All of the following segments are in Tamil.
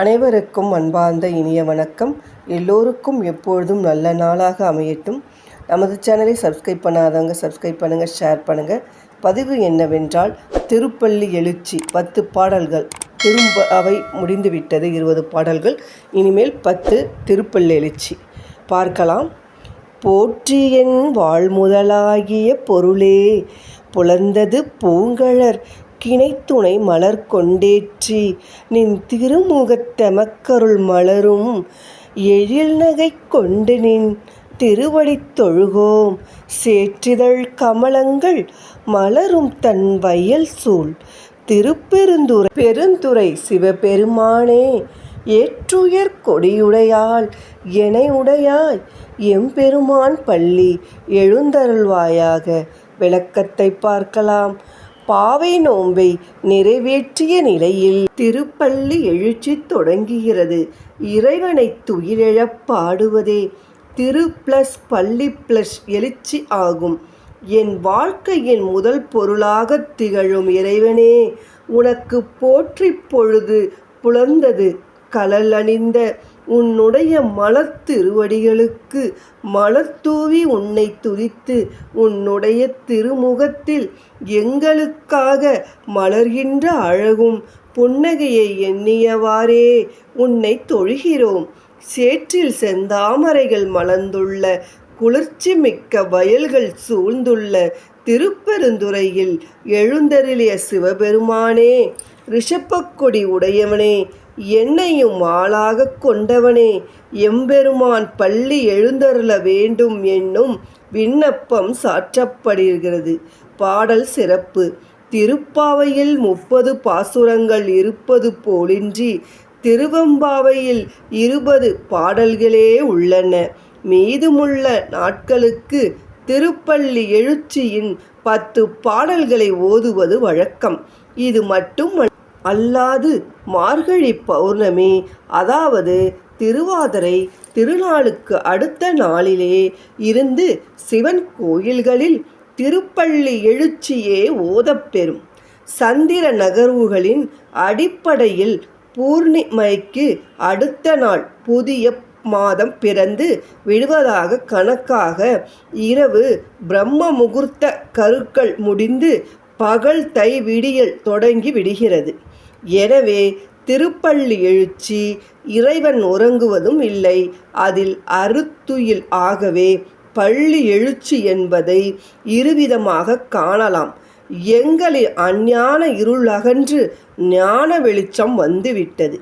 அனைவருக்கும் அன்பார்ந்த இனிய வணக்கம். எல்லோருக்கும் எப்பொழுதும் நல்ல நாளாக அமையட்டும். நமது சேனலை சப்ஸ்கிரைப் பண்ணாதவங்க சப்ஸ்கிரைப் பண்ணுங்கள் ஷேர் பண்ணுங்கள் பதிவு என்னவென்றால் திருப்பள்ளி எழுச்சி பத்து பாடல்கள் திரும்ப அவை முடிந்துவிட்டது இருபது பாடல்கள். இனிமேல் பத்து திருப்பள்ளி எழுச்சி. பார்க்கலாம். போற்றி என் வாழ்முதலாகிய பொருளே புலர்ந்தது பூங்கழர் கிணைத்துணை மலர் கொண்டேற்றி நின் திருமுகத்தெமக்கருள் மலரும். எழில்நகை கொண்டு நின் திருவடித் தொழுகோம். சேற்றிதழ் கமலங்கள் மலரும் தன் வயல் சூழ். திருப்பெருந்துறை பெருந்துறை சிவபெருமானே ஏற்றுயர் கொடியுடையாள் எனை உடையாய். எம்பெருமான் பள்ளி எழுந்தருள்வாயாக. விளக்கத்தை பார்க்கலாம். பாவை நோன்பை நிறைவேற்றிய நிலையில் திருப்பள்ளி எழுச்சி தொடங்குகிறது. இறைவனை துயிலெழப் பாடுவதே திரு பிளஸ் பள்ளி பிளஸ் எழுச்சி ஆகும். என் வாழ்க்கையின் முதல் பொருளாக திகழும் இறைவனே உனக்கு போற்றி பொழுது புலர்ந்தது கலல் அணிந்த உன்னுடைய மலர் திருவடிகளுக்கு மலர் தூவி உன்னை துதித்து உன்னுடைய திருமுகத்தில் எங்களுக்காக மலர்கின்ற அழகும் புன்னகையை எண்ணியவாறே உன்னை தொழுகிறோம். சேற்றில் செந்தாமரைகள் மலர்ந்துள்ள குளிர்ச்சி மிக்க வயல்கள் சூழ்ந்துள்ள திருப்பெருந்துறையில் எழுந்தருளிய சிவபெருமானே ரிஷப்பக்கொடி உடையவனே என்னையும் ஆளாக கொண்டவனே எம்பெருமான் பள்ளி எழுந்தருள வேண்டும் என்னும் விண்ணப்பம் சாற்றப்படுகிறது. பாடல் சிறப்பு. திருப்பாவையில் முப்பது பாசுரங்கள் இருப்பது போலின்றி திருவம்பாவையில் இருபது பாடல்களே உள்ளன. மீதுமுள்ள நாட்களுக்கு திருப்பள்ளி எழுச்சியின் பத்து பாடல்களை ஓதுவது வழக்கம். இது மட்டும் அல்லாது மார்கழி பௌர்ணமி அதாவது திருவாதிரை திருநாளுக்கு அடுத்த நாளிலே இருந்து சிவன் கோயில்களில் திருப்பள்ளி எழுச்சியே ஓதப்பெறும். சந்திர நகர்வுகளின் அடிப்படையில் பூர்ணிமைக்கு அடுத்த நாள் புதிய மாதம் பிறந்து விடுவதாக கணக்காக இரவு பிரம்ம முகூர்த்த கருக்கள் முடிந்து பகல் தை விடியல் தொடங்கி விடுகிறது. எனவே திருப்பள்ளி எழுச்சி இறைவன் உறங்குவதும் இல்லை. அதில் அறுத்துயில் ஆகவே பள்ளி எழுச்சி என்பதை இருவிதமாக காணலாம். எங்களில் அஞ்ஞான இருள் அகன்று ஞான வெளிச்சம் வந்துவிட்டது.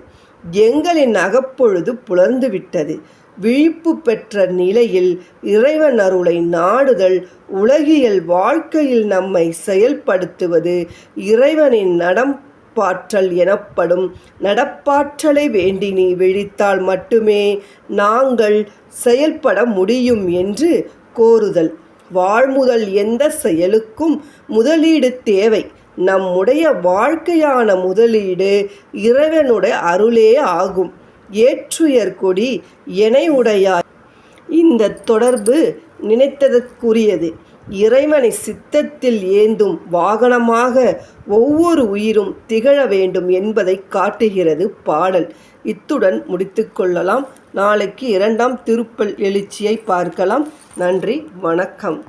எங்களின் அகப்பொழுது புலர்ந்துவிட்டது. விழிப்பு பெற்ற நிலையில் இறைவன் அருளை நாடுதல் உலகியல் வாழ்க்கையில் நம்மை செயல்படுத்துவது இறைவனின் நடம் நடப்பாற்றல் எனப்படும் நடப்பாற்றலை வேண்டி நீ விழித்தால் மட்டுமே நாங்கள் செயல்பட முடியும் என்று கோருதல். வாழ்முதல் எந்த செயலுக்கும் முதலீடு தேவை. நம்முடைய வாழ்க்கையான முதலீடு இறைவனுடைய அருளே ஆகும். ஏற்றுயர் கொடி உடையார் இந்த தொடர்பு நினைத்ததற்குரியது. இறைவனை சித்தத்தில் ஏந்தும் வாகனமாக ஒவ்வொரு உயிரும் திகழ வேண்டும் என்பதை காட்டுகிறது பாடல். இத்துடன் முடித்துக்கொள்ளலாம் நாளைக்கு இரண்டாம் திருப்பல் எழுச்சியை பார்க்கலாம். நன்றி வணக்கம்.